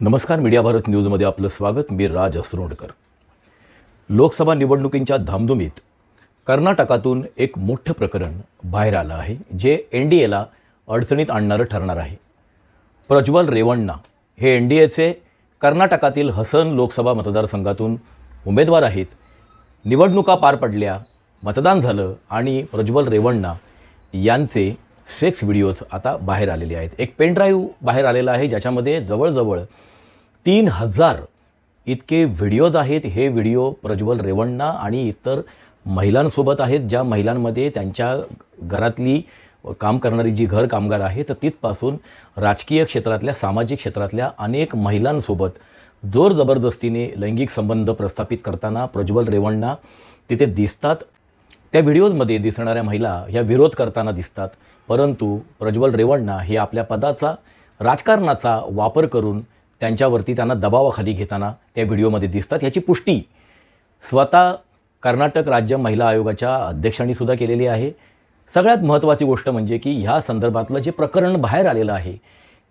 नमस्कार मीडिया भारत न्यूजमध्ये आपलं स्वागत. मी राज असरोडकर. लोकसभा निवडणुकींच्या धामधुमीत कर्नाटकातून एक मोठं प्रकरण बाहेर आलं आहे जे एन डी एला अडचणीत आणणारं ठरणार आहे. प्रज्वल रेवण्णा हे एन डी एचे कर्नाटकातील हसन लोकसभा मतदारसंघातून उमेदवार आहेत. निवडणुका पार पडल्या मतदान झालं आणि प्रज्वल रेवण्णा यांचे सेक्स व्हिडिओज आता बाहेर आलेले आहेत. एक पेनड्राईव्ह बाहेर आलेला आहे ज्याच्यामध्ये जवळजवळ तीन हजार इतके व्हिडिओज आहेत. हे व्हिडिओ प्रज्वल रेवण्णा आणि इतर महिलांसोबत आहेत ज्या महिलांमध्ये त्यांच्या घरातली काम करणारी जी घर कामगार आहे तर तिथपासून राजकीय क्षेत्रातल्या सामाजिक क्षेत्रातल्या अनेक महिलांसोबत जोर जबरदस्तीने लैंगिक संबंध प्रस्थापित करताना प्रज्वल रेवण्णा तिथे दिसतात. त्या व्हिडिओजमध्ये दिसणाऱ्या महिला ह्या विरोध करताना दिसतात. परंतु प्रज्वल रेवण्णा हे आपल्या पदाचा राजकारणाचा वापर करून त्यांच्यावरती त्यांना दबावाखाली घेताना त्या व्हिडिओमध्ये दिसतात. याची पुष्टी स्वतः कर्नाटक राज्य महिला आयोगाच्या अध्यक्षांनी सुद्धा केलेली आहे. सगळ्यात महत्त्वाची गोष्ट म्हणजे की ह्या संदर्भातलं जे प्रकरण बाहेर आलेलं आहे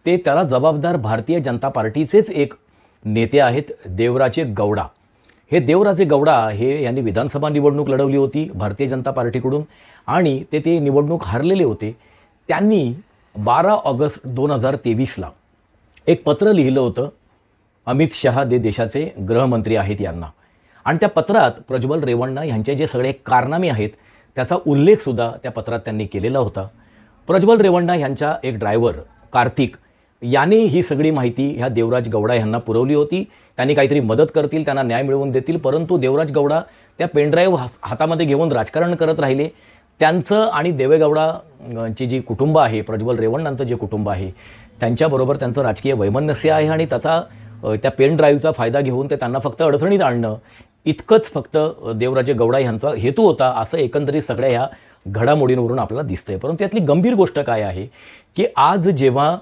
ते त्याला जबाबदार भारतीय जनता पार्टीचेच एक नेते आहेत देवराजे गौडा. हे देवराजे गौडा हे यांनी विधानसभा निवडणूक लढवली होती भारतीय जनता पार्टीकडून. आणि ते ते निवडणूक हारलेले होते. त्यांनी बारा ऑगस्ट दोन हजार तेवीसला एक पत्र लिहिलं होतं अमित शहा दे देशाचे गृहमंत्री आहेत यांना. आणि त्या पत्रात प्रज्वल रेवण्णा यांचे जे सगळे कारनामे आहेत त्याचा उल्लेखसुद्धा त्या पत्रात त्यांनी केलेला होता. प्रज्वल रेवण्णा यांच्या एक ड्रायव्हर कार्तिक याने ही सगळी माहिती ह्या देवराज गौडा यांना पुरवली होती. त्यांनी काहीतरी मदत करतील त्यांना न्याय मिळवून देतील परंतु देवराज गौडा त्या पेनड्राईव्ह हातामध्ये घेऊन राजकारण करत राहिले. त्यांचं आणि देवेगौडा ची जी कुटुंब आहे प्रज्वल रेवण्णांचं जे कुटुंब आहे त्यांच्याबरोबर त्यांचं राजकीय वैमनस्य आहे आणि त्याचा त्या पेन ड्राईव्हचा फायदा घेऊन ते त्यांना फक्त अडचणीत आणणं इतकंच फक्त देवराजे गौडा यांचा हेतू होता असं एकंदरीत सगळ्या ह्या घडामोडींवरून आपल्याला दिसतंय. परंतु यातली गंभीर गोष्ट काय आहे की आज जेव्हा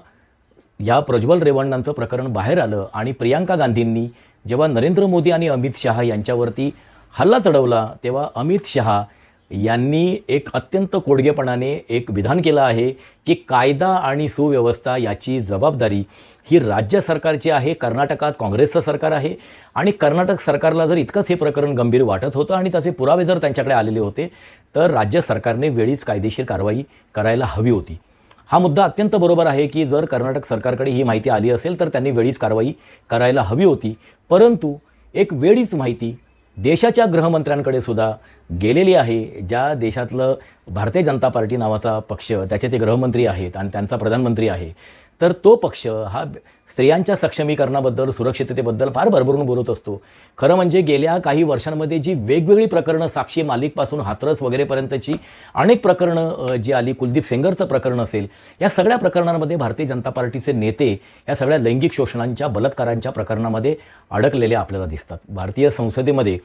या प्रज्वल रेवण्णांचं प्रकरण बाहेर आलं आणि प्रियांका गांधींनी जेव्हा नरेंद्र मोदी आणि अमित शहा यांच्यावरती हल्ला चढवला तेव्हा अमित शहा यांनी एक अत्यंत कोडगेपणाने एक विधान केलं आहे की कायदा आणि सुव्यवस्था याची जबाबदारी ही राज्य सरकारची आहे कर्नाटकात काँग्रेसचं सरकार आहे आणि कर्नाटक सरकारला जर इतकंच हे प्रकरण गंभीर वाटत होतं आणि त्याचे पुरावे जर त्यांच्याकडे आलेले होते तर राज्य सरकारने वेळीच कायदेशीर कारवाई करायला हवी होती. हा मुद्दा अत्यंत बरोबर आहे की जर कर्नाटक सरकारकडे ही माहिती आली असेल तर त्यांनी वेळीच कारवाई करायला हवी होती. परंतु एक वेळीच माहिती देशाच्या गृहमंत्र्यांकडे सुद्धा गेलेली आहे ज्या देशातलं भारतीय जनता पार्टी नावाचा पक्ष त्याचे ते गृहमंत्री आहेत आणि त्यांचा प्रधानमंत्री आहे. तर तो पक्ष हा स्त्रियांच्या सक्षमीकरणाबद्दल सुरक्षिततेबद्दल फार भरभरून बोलत असतो. खरं म्हणजे गेल्या काही वर्षांमध्ये जी वेगवेगळी प्रकरणं साक्षी मालिकपासून हाथरस वगैरेपर्यंतची अनेक प्रकरणं जी आली कुलदीप सेंगरचं प्रकरण असेल या सगळ्या प्रकरणांमध्ये भारतीय जनता पार्टीचे नेते या सगळ्या लैंगिक शोषणांच्या बलात्कारांच्या प्रकरणामध्ये अडकलेले आपल्याला दिसतात. भारतीय संसदेमध्ये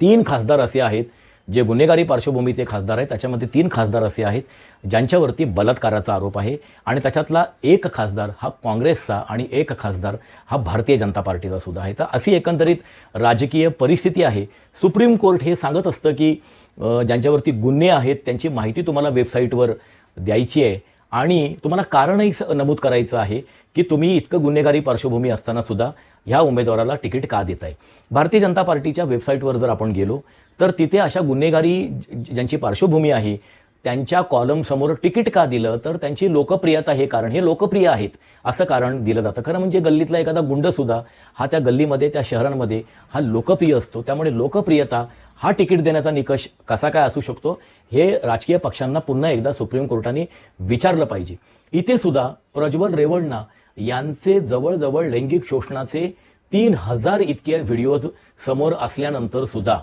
तीन खासदार असे आहेत जे गुन्हेगारी पार्श्वभूमीचे खासदार आहेत त्याच्यामध्ये तीन खासदार असे आहेत ज्यांच्यावरती बलात्काराचा आरोप आहे आणि त्याच्यातला एक खासदार हा काँग्रेसचा आणि एक खासदार हा भारतीय जनता पार्टीचा सुद्धा आहे. तर अशी एकंदरीत राजकीय परिस्थिती आहे. सुप्रीम कोर्ट हे सांगत असतं की ज्यांच्यावरती गुन्हे आहेत त्यांची माहिती तुम्हाला वेबसाईटवर द्यायची आहे. आणि तुम्हाला कारणही स- नमूद करायचं आहे की तुम्ही इतकं गुन्हेगारी पार्श्वभूमी असताना सुद्धा ह्या उमेदवाराला तिकीट का देत आहे भारतीय जनता पार्टीच्या वेबसाईटवर जर आपण गेलो तर तिथे अशा गुन्हेगारी ज्यांची पार्श्वभूमी आहे त्यांच्या कॉलमसमोर तिकीट का दिलं? तर त्यांची लोकप्रियता हे कारण. हे लोकप्रिय आहेत असं कारण दिलं जातं. खरं म्हणजे गल्लीतला एखादा गुंडसुद्धा हा त्या गल्लीमध्ये त्या शहरांमध्ये हा लोकप्रिय असतो. त्यामुळे लोकप्रियता हा तिकीट देण्याचा निकष कसा काय असू शकतो हे राजकीय पक्षांना पुन्हा एकदा सुप्रीम कोर्टाने विचारलं पाहिजे. इथे सुद्धा प्रज्वल रेवण्णा यांचे जवळजवळ लैंगिक शोषणाचे तीन हजार इतके व्हिडिओज समोर असल्यानंतर सुद्धा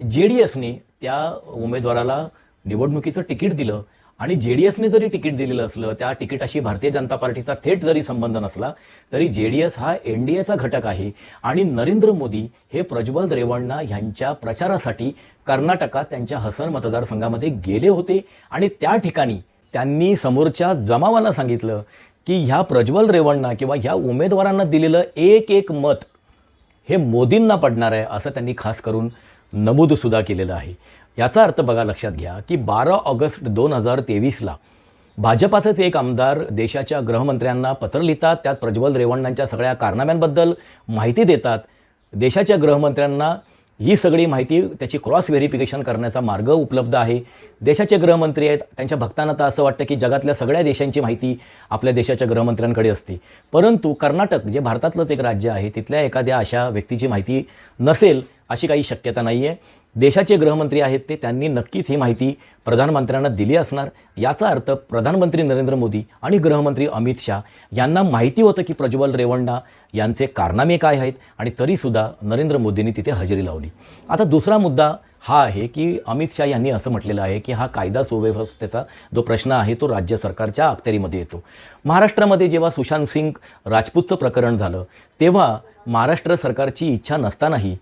जे डी एसने त्या उमेदवाराला निवडणुकीचं तिकीट दिलं आणि जे डी एसने जरी तिकीट दिलेलं असलं त्या तिकिटाशी भारतीय जनता पार्टीचा थेट जरी संबंध नसला तरी जे डी एस हा एन डी एचा घटक आहे. आणि नरेंद्र मोदी हे प्रज्वल रेवण्णा यांच्या प्रचारासाठी कर्नाटकात त्यांच्या हसन मतदारसंघामध्ये गेले होते. आणि त्या ठिकाणी त्यांनी समोरच्या जमावाला सांगितलं की ह्या प्रज्वल रेवण्णा किंवा ह्या उमेदवारांना दिलेलं एक एक मत हे मोदींना पडणार आहे असं त्यांनी खास करून नमूदसुद्धा केलेलं आहे. याचा अर्थ बघा लक्षात घ्या की बारा ऑगस्ट दोन हजार तेवीसला भाजपाचेच एक आमदार देशाच्या गृहमंत्र्यांना पत्र लिहितात. त्यात प्रज्वल रेवण्णांच्या सगळ्या कारनाम्यांबद्दल माहिती देतात. देशाच्या गृहमंत्र्यांना ही सगळी माहिती त्याची क्रॉस व्हेरिफिकेशन करण्याचा मार्ग उपलब्ध आहे. देशाचे गृहमंत्री आहेत त्यांच्या भक्तांना तर असं वाटतं की जगातल्या सगळ्या देशांची माहिती आपल्या देशाच्या गृहमंत्र्यांकडे असते. परंतु कर्नाटक जे भारतातलंच एक राज्य आहे तिथल्या एखाद्या अशा व्यक्तीची माहिती नसेल अशी काही शक्यता नाही आहे देशाचे गृहमंत्री आहेत ते त्यांनी नक्कीच ही माहिती प्रधानमंत्र्यांना दिली असणार. याचा अर्थ प्रधानमंत्री नरेंद्र मोदी आणि गृहमंत्री अमित शाह यांना माहिती होतं की प्रज्वल रेवण्णा यांचे कारनामे काय आहेत आणि तरीसुद्धा नरेंद्र मोदींनी तिथे हजेरी लावली. आता दुसरा मुद्दा हा आहे की अमित शाह यांनी असं म्हटलेलं आहे की हा कायदा सुव्यवस्थेचा जो प्रश्न आहे तो राज्य सरकारच्या अखत्यारीमध्ये येतो. महाराष्ट्रामध्ये जेव्हा सुशांत सिंग राजपूतचं प्रकरण झालं तेव्हा महाराष्ट्र सरकारची इच्छा नसतानाही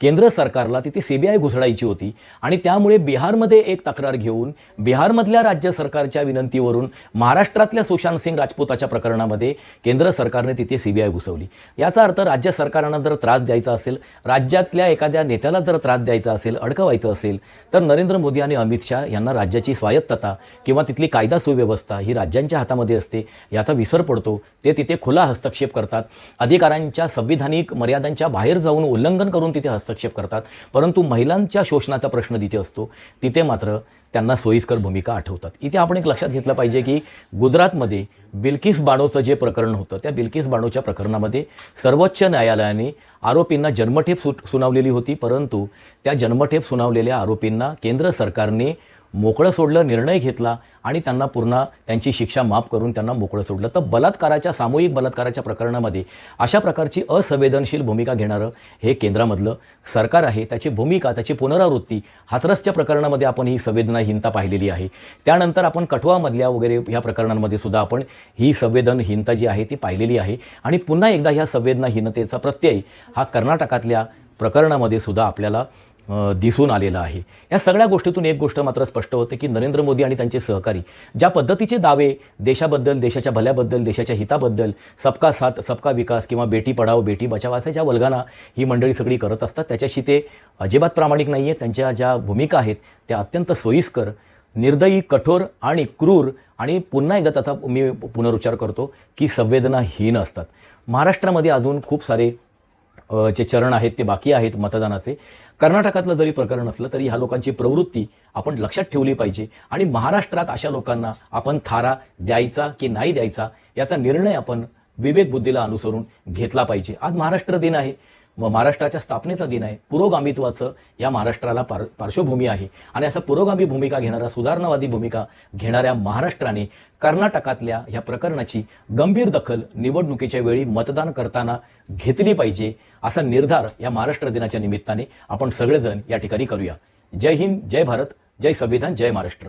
केंद्र सरकारला तिथे सी बी आय घुसडायची होती आणि त्यामुळे बिहारमध्ये एक तक्रार घेऊन बिहारमधल्या राज्य सरकारच्या विनंतीवरून महाराष्ट्रातल्या सुशांत सिंग राजपूताच्या प्रकरणामध्ये केंद्र सरकारने तिथे सी बी आय घुसवली. याचा अर्थ राज्य सरकारांना जर त्रास द्यायचा असेल राज्यातल्या एखाद्या नेत्याला जर त्रास द्यायचा असेल अडकवायचं असेल तर नरेंद्र मोदी आणि अमित शाह यांना राज्याची स्वायत्तता किंवा तिथली कायदा सुव्यवस्था ही राज्यांच्या हातामध्ये असते याचा विसर पडतो. ते तिथे खुला हस्तक्षेप करतात. अधिकारांच्या संविधानिक मर्यादांच्या बाहेर जाऊन उल्लंघन करून तिथे हस्तक्षेप करतात. परंतु महिलांच्या शोषणाचा प्रश्न तिथे असतो तिथे मात्र त्यांना सोयीस्कर भूमिका आठवतात. इथे आपण एक लक्षात घेतलं पाहिजे की गुजरातमध्ये बिल्किस बाणोचं जे प्रकरण होतं त्या बिल्किस बाणोच्या प्रकरणामध्ये सर्वोच्च न्यायालयाने आरोपींना जन्मठेप सु सुनावलेली होती. परंतु त्या जन्मठेप सुनावलेल्या आरोपींना केंद्र सरकारने मोकळं सोडलं निर्णय घेतला आणि त्यांना पुन्हा त्यांची शिक्षा माफ करून त्यांना मोकळं सोडलं. तर बलात्काराच्या सामूहिक बलात्काराच्या प्रकरणामध्ये अशा प्रकारची असंवेदनशील भूमिका घेणारं हे केंद्रामधलं सरकार आहे. त्याची भूमिका त्याची पुनरावृत्ती हाथरसच्या प्रकरणामध्ये आपण ही संवेदनाहीनता पाहिलेली आहे. त्यानंतर आपण कठुआमधल्या वगैरे ह्या प्रकरणांमध्ये सुद्धा आपण ही संवेदनहीनता जी आहे ती पाहिलेली आहे. आणि पुन्हा एकदा ह्या संवेदनाहीनतेचा प्रत्यय हा कर्नाटकातल्या प्रकरणामध्ये सुद्धा आपल्याला दिसून आलेलं आहे. या सगळ्या गोष्टीतून एक गोष्ट मात्र स्पष्ट होते की नरेंद्र मोदी आणि त्यांचे सहकारी ज्या पद्धतीचे दावे देशाबद्दल देशाच्या भल्याबद्दल देशाच्या हिताबद्दल सबका साथ सबका विकास किंवा बेटी पढाओ बेटी बचाव असे ज्या वल्गाना ही मंडळी सगळी करत असतात त्याच्याशी ते अजिबात प्रामाणिक नाही आहे त्यांच्या ज्या भूमिका आहेत त्या अत्यंत सोयीस्कर निर्दयी कठोर आणि क्रूर आणि पुन्हा एकदा त्याचा मी पुनरुच्चार करतो की संवेदनाहीन असतात. महाराष्ट्रामध्ये अजून खूप सारे जे चरण आहेत ते बाकी आहेत मतदानाचे कर्नाटकातलं जरी प्रकरण असलं तरी ह्या लोकांची प्रवृत्ती आपण लक्षात ठेवली पाहिजे. आणि महाराष्ट्रात अशा लोकांना आपण थारा द्यायचा की नाही द्यायचा याचा निर्णय आपण विवेक बुद्धीला अनुसरून घेतला पाहिजे. आज महाराष्ट्र दिन आहे. महाराष्ट्राच्या स्थापनेचा दिन आहे. पुरोगामित्वाचं या महाराष्ट्राला पार पार्श्वभूमी आहे. आणि असं पुरोगामी भूमिका घेणारा सुधारणावादी भूमिका घेणाऱ्या महाराष्ट्राने कर्नाटकातल्या ह्या प्रकरणाची गंभीर दखल निवडणुकीच्या वेळी मतदान करताना घेतली पाहिजे असा निर्धार या महाराष्ट्र दिनाच्या निमित्ताने आपण सगळेजण या ठिकाणी करूया. जय हिंद जय भारत जय संविधान जय महाराष्ट्र.